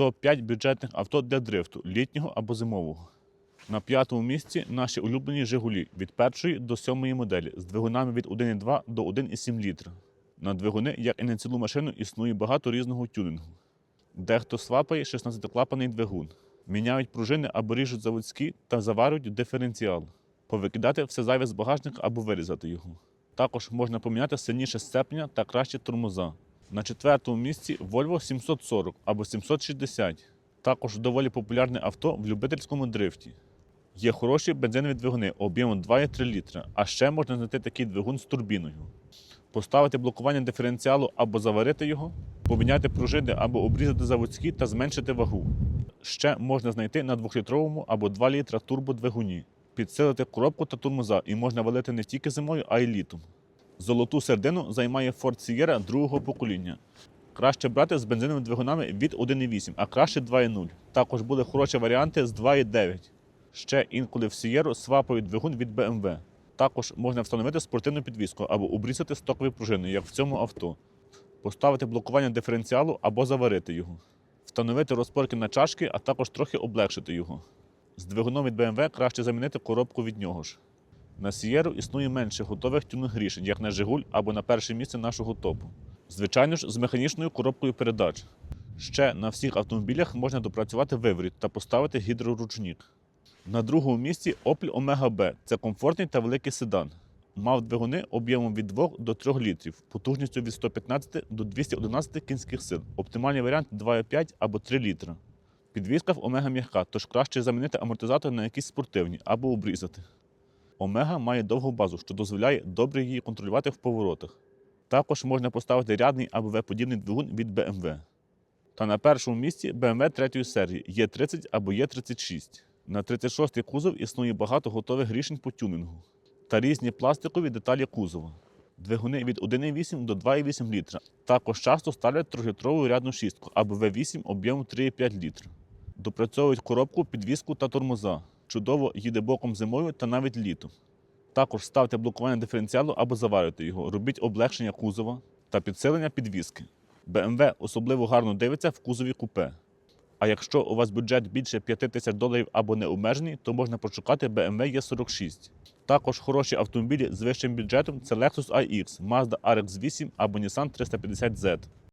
Топ-5 бюджетних авто для дрифту літнього або зимового. На п'ятому місці наші улюблені Жигулі від першої до сьомої моделі з двигунами від 1,2 до 1,7 літра. На двигуни, як і на цілу машину, існує багато різного тюнінгу. Дехто свапає 16-клапаний двигун, міняють пружини або ріжуть заводські та заварюють диференціал, повикидати все зайве з багажника або вирізати його. Також можна поміняти сильніше сцеплення та кращі тормоза. На четвертому місці Volvo 740 або 760. Також доволі популярне авто в любительському дрифті. Є хороші бензинові двигуни об'ємом 2,3 літра, а ще можна знайти такий двигун з турбіною. Поставити блокування диференціалу або заварити його, поміняти пружини або обрізати заводські та зменшити вагу. Ще можна знайти на 2-літровому або 2 літра турбодвигуні, підсилити коробку та тормоза і можна валити не тільки зимою, а й літом. Золоту середину займає Ford Sierra другого покоління. Краще брати з бензиновими двигунами від 1,8, а краще 2,0. Також були хороші варіанти з 2,9. Ще інколи в Sierra свапають двигун від BMW. Також можна встановити спортивну підвіску або обрізати стокові пружини, як в цьому авто, поставити блокування диференціалу або заварити його, встановити розпорки на чашки, а також трохи облегшити його. З двигуном від BMW краще замінити коробку від нього ж. На Sierra існує менше готових тюнинг рішень, як на Жигуль або на перше місце нашого топу. Звичайно ж, з механічною коробкою передач. Ще на всіх автомобілях можна допрацювати виворіт та поставити гідроручник. На другому місці Opel Omega B. Це комфортний та великий седан. Мав двигуни об'ємом від 2 до 3 літрів, потужністю від 115 до 211 кінських сил. Оптимальний варіант 2,5 або 3 літра. Підвізка в Омега м'яка, тож краще замінити амортизатор на якісь спортивні або обрізати. Омега має довгу базу, що дозволяє добре її контролювати в поворотах. Також можна поставити рядний або В-подібний двигун від BMW. Та на першому місці BMW 3 серії Є30 або Є36. На 36-й кузов існує багато готових рішень по тюнингу та різні пластикові деталі кузова. Двигуни від 1,8 до 2,8 літра. Також часто ставлять трьохлітрову рядну шістку або V8 об'ємом 3,5 літра. Допрацьовують коробку, підвіску та тормоза. Чудово їде боком зимою та навіть літом. Також ставте блокування диференціалу або заварюйте його. Робіть облегшення кузова та підсилення підвіски. BMW особливо гарно дивиться в кузові купе. А якщо у вас бюджет більше 5 тисяч доларів або необмежений, то можна пошукати BMW E46. Також хороші автомобілі з вищим бюджетом це Lexus IX, Mazda RX-8 або Nissan 350Z.